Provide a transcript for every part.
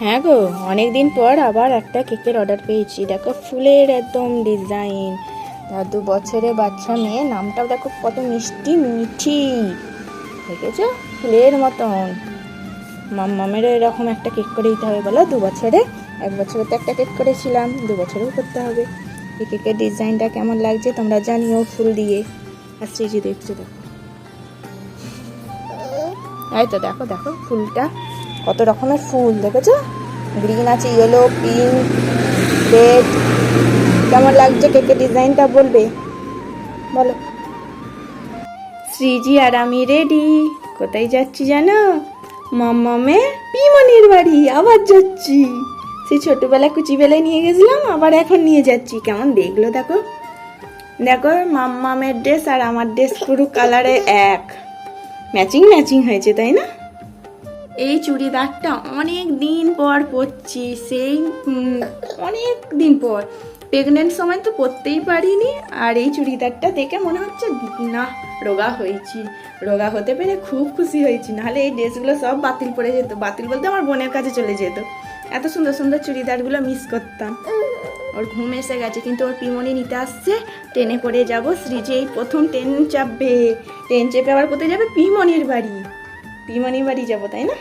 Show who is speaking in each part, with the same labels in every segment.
Speaker 1: হ্যাঁ গো অনেক দিন পর আবার একটা কেকের অর্ডার পেয়েছি। দেখো, ফুলের একদম ডিজাইন আর দু বছরে বাচ্চা মেয়ে, নামটাও দেখো কত মিষ্টি মিঠি। দেখেছ? ফুলের মতন। মাম্মামেরও এরকম একটা কেক করে দিতে হবে বলো। দু বছরে, এক বছরে তো একটা কেক করেছিলাম, দু বছরেও করতে হবে। এই কেকের ডিজাইনটা কেমন লাগছে তোমরা জানিও ফুল দিয়ে। আর স্টেজে দেখছ, দেখো। এই তো দেখো দেখো ফুলটা। কত রকমের ফুল, দেখেছ? গ্রিন আছে ইয়েলো পিঙ্ক রেড কেমন লাগছে কেকের ডিজাইনটা বলবে? বলো। শ্রীজি আর আমি রেডি কোথায় যাচ্ছি জানো? মাম্মামে পিমনির বাড়ি, আবার যাচ্ছি। সেই ছোটবেলা কুচিবেলায় নিয়ে গেছিলাম, আবার এখন নিয়ে যাচ্ছি। কেমন দেখল দেখো? দেখো, মাম্মামের ড্রেস আর আমার ড্রেস পুরো কালারে এক। ম্যাচিং ম্যাচিং হয়েছে, তাই না? এই চুড়িদারটা অনেক দিন পর পরছি, সেই অনেক দিন পর। প্রেগনেন্ট সময় তো পরতেই পারিনি, আর এই চুড়িদারটা দেখে মনে হচ্ছে, না, রোগা হয়েছি। রোগা হতে পেরে খুব খুশি হয়েছি, নাহলে এই ড্রেসগুলো সব বাতিল পড়ে যেত। বাতিল বলতে আমার বোনের কাছে চলে যেত। এত সুন্দর সুন্দর চুড়িদারগুলো মিস করতাম। ওর ঘুম এসে গেছে, কিন্তু ওর পিমনি নিতে আসছে। ট্রেনে করে যাব শ্রীজি এই প্রথম ট্রেন চাপবে। ট্রেন চেপে আবার কোথায় যাবে? পিমনির বাড়ি। পিমনির বাড়ি যাব, তাই না?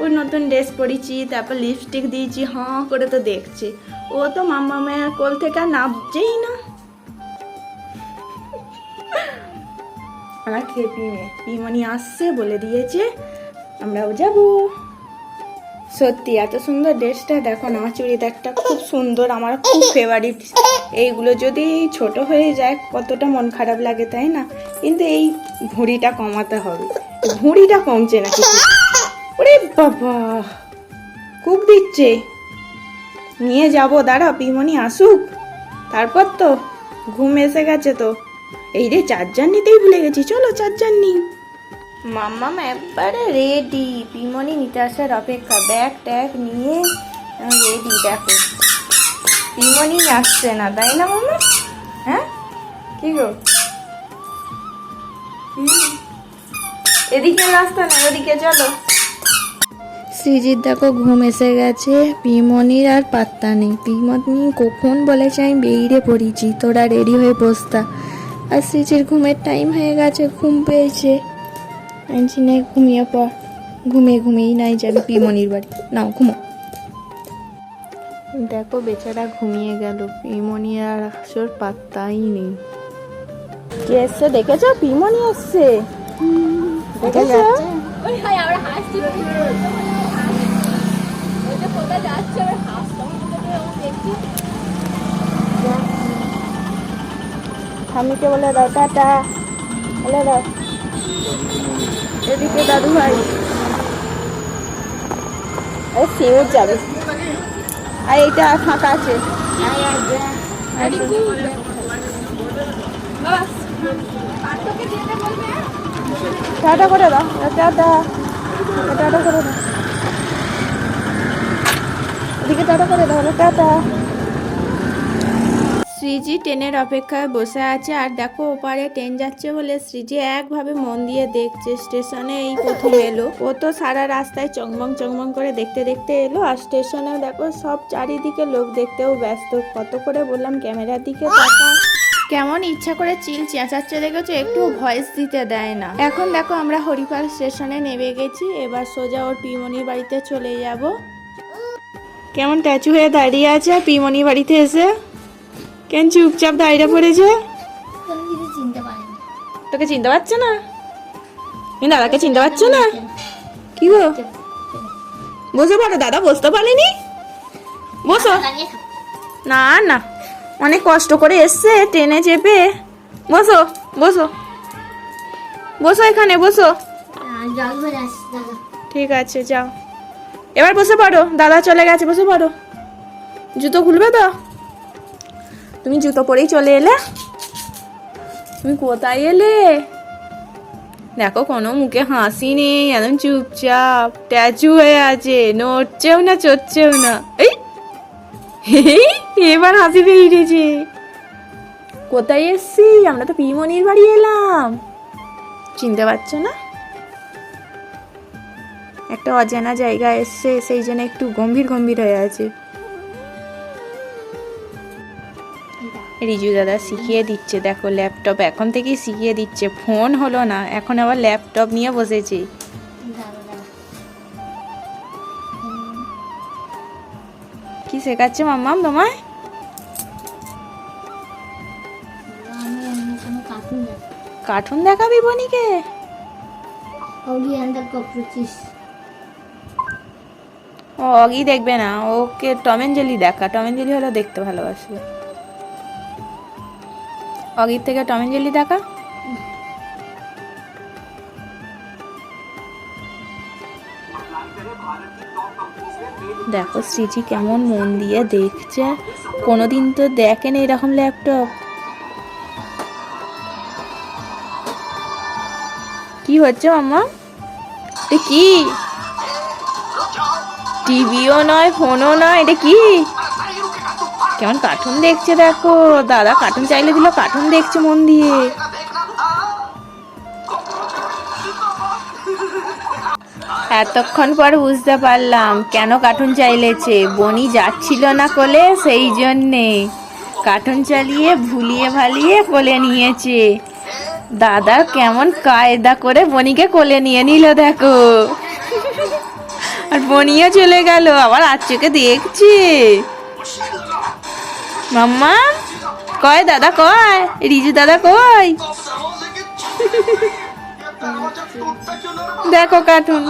Speaker 1: ওর নতুন ড্রেস পরেছি তারপর লিপস্টিক দিয়েছি, হাঁ করে তো দেখছে। ও তো মাম্মা মেয়ের কোল থেকে আর নামছেই না। আমার খেপি মেয়ে পিমনি আসছে বলে দিয়েছে, আমরাও যাব। সত্যি, এত সুন্দর ড্রেসটা, দেখো না, চুড়িদারটা খুব সুন্দর, আমার খুব ফেভারিট এইগুলো যদি ছোট হয়ে যায়, কতটা মন খারাপ লাগে, তাই না? কিন্তু এই ভুঁড়িটা কমাতে হবে। ভুঁড়িটা কমছে না ওরে বাবা, খুব দিচ্ছে। নিয়ে যাব, দাঁড়া, পিমনি আসুক। তারপর তো ঘুম এসে গেছে তো। এই রে, চার্জার নিতেই ভুলে গেছি, চলো চার্জার নিই। মাম্মাম একবারে রেডি পিমনি নিতে আসার অপেক্ষা। ব্যাগ ট্যাগ নিয়ে রেডি দেখো। পিমনি আসছে না, তাই না মাম্মা? হ্যাঁ? কি গো? এদিকে রাস্তা না ওদিকে চলো। সৃজিত দেখো ঘুম এসে গেছে। পিমনির আর পাত্তা নেই। পিমনি কখন বলেছে আমি বেরিয়ে পড়েছি? তোরা রেডি হয়ে বসতা আর সৃজির ঘুমের টাইম হয়ে গেছে ঘুম পেয়েছে। আনছি নে ঘুমিয়ে পর ঘুমিয়ে ঘুমিয়েই নাই যাবি পিমনির বাড়ি। নাও ঘুমো। দেখো বেচারা ঘুমিয়ে গেল। পিমনি আর আসর পাত্তাই নেই। কে এসছে? দেখেছ? পিমনি এসছে। দেখেছ
Speaker 2: ওই হাই আমরা হাসছি। ওইটা কোথায় যাচ্ছে? আমরা হাসতাম দেখছি।
Speaker 1: স্বামীকে বলে দাও টাটা। বলে দাও। এদিকে দাদু ভাই। এই সিউর যাবে। আর এইটা ফাঁকা আছে। টাটা করে দাও। টাটা টাটা করে দাও। এদিকে টাটা করে দাও টাটা। শ্রীজি ট্রেনের অপেক্ষায় বসে আছে, আর দেখো ওপারে ট্রেন যাচ্ছে বলে শ্রীজি একভাবে মন দিয়ে দেখছে। স্টেশনে এই প্রথম এলো। ও তো সারা রাস্তায় চংমং চংমং করে দেখতে দেখতে এলো, আর স্টেশনে দেখো সব চারিদিকে লোক দেখতেও ব্যস্ত। কত করে বললাম, ক্যামেরার দিকে তাকা কেমন ইচ্ছা করে চিল চেঁচাচ্ছে দেখেছ? একটু ভয়েস দিতে দেয় না। এখন দেখো আমরা হরিপাল স্টেশনে নেমে গেছি। এবার সোজা ওর পিমনির বাড়িতে চলে যাব। কেমন ট্যাচু হয়ে দাঁড়িয়ে আছে পিমনি বাড়িতে এসে? কেন চুপচাপ দাঁড়িয়ে পড়েছে? তোকে চিনতে পারছে না? দাদাকে চিনতে পারছ না? কি গো? বসে পড়ো দাদা, বসতে পারেনি? বসো। না না। অনেক কষ্ট করে এসছে ট্রেনে চেপে। বসো বসো। বসো এখানে বসো।
Speaker 2: দাদা।
Speaker 1: ঠিক আছে যাও। এবার বসে পড়ো দাদা চলে গেছে বসে পড়ো। জুতো খুলবে তো? তুমি জুতো পরেই চলে এলে। তুমি কোথায় এলে? দেখো কোনো মুখে হাসি নেই একদম চুপচাপ ট্যাচু হয়ে আছে নড়ছেও না চড়ছেও না। এই এই, এবার হাসি বেরিয়েছে কোথায় এসছি? আমরা তো পিমনির বাড়ি এলাম। চিনতে পারছ না? একটা অজানা জায়গা এসছে, সেই জন্য একটু গম্ভীর গম্ভীর হয়ে আছে। রিজু দাদা শিখিয়ে দিচ্ছে, দেখো ল্যাপটপ এখন থেকেই শিখিয়ে দিচ্ছে। ফোন হলো না, এখন আবার ল্যাপটপ নিয়ে বসেছে। কি শেখাচ্ছে মাম্মাম তোমায়? কার্টুন দেখাবি বনিকে?
Speaker 2: cockroaches.
Speaker 1: ও অগি দেখবে না। ওকে টম অ্যান্ড জেলি দেখা। টম অ্যান্ড জেলি হলো দেখতে ভালোবাসবে অগির থেকে টম অ্যান্ড জেলি দেখা? দেখো সৃজি কেমন মন দিয়ে দেখছে। কোনোদিন তো দেখেন এরকম ল্যাপটপ কি হচ্ছে মাম্মা এটা কি? টিভিও নয়, ফোনও নয়, এটা কি? কেমন কার্টুন দেখছে দেখো। দাদা কার্টুন চাইলে দিল কার্টুন দেখছে মন দিয়ে। এতক্ষণ পর বুঝতে পারলাম কেন কার্টুন চাইলেছে। বনি যাচ্ছিল না কোলে, সেই জন্যে। কার্টুন চালিয়ে, ভুলিয়ে ভালিয়ে কোলে নিয়েছে। দাদা কেমন কায়দা করে বনিকে কোলে নিয়ে নিল, দেখো। আর বনিও চলে গেল, আবার চোখে দেখছে। মাম্মা, কয় দাদা, কয়? রিজু দাদা কয় দেখো কার্টুন।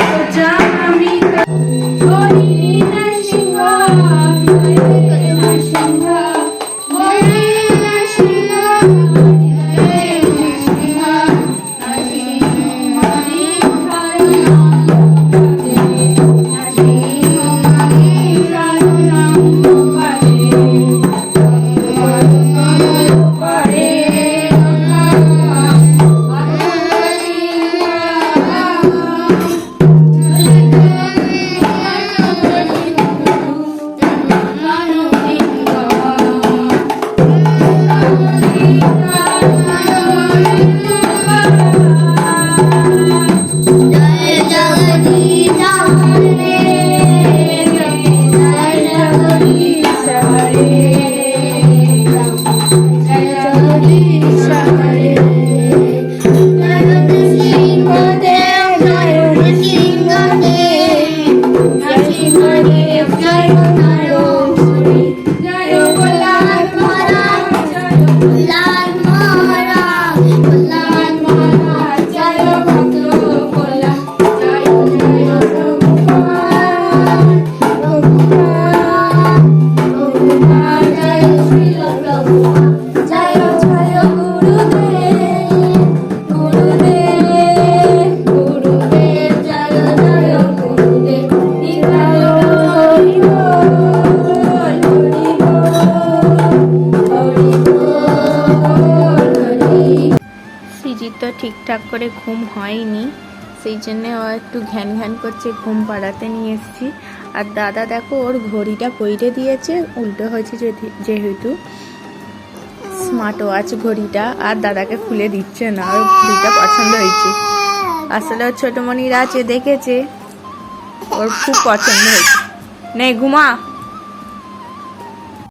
Speaker 1: তো জান আমি হয়তো ঠিকঠাক করে ঘুম হয়নি, সেই জন্য ও একটু ঘ্যান ঘ্যান করছে, ঘুম পাড়াতে নিয়ে এসেছি। আর দাদা দেখো, ওর ঘড়িটা পইরে দিয়েছে, উল্টো হয়েছে যেহেতু স্মার্ট ওয়াচ ঘড়িটা, আর দাদাকে খুলে দিচ্ছে না, ওর ঘড়িটা পছন্দ হয়েছে। আসলে ওর ছোটো মনির আছে দেখেছে, ওর খুব পছন্দ হয়েছে। নে, ঘুমা।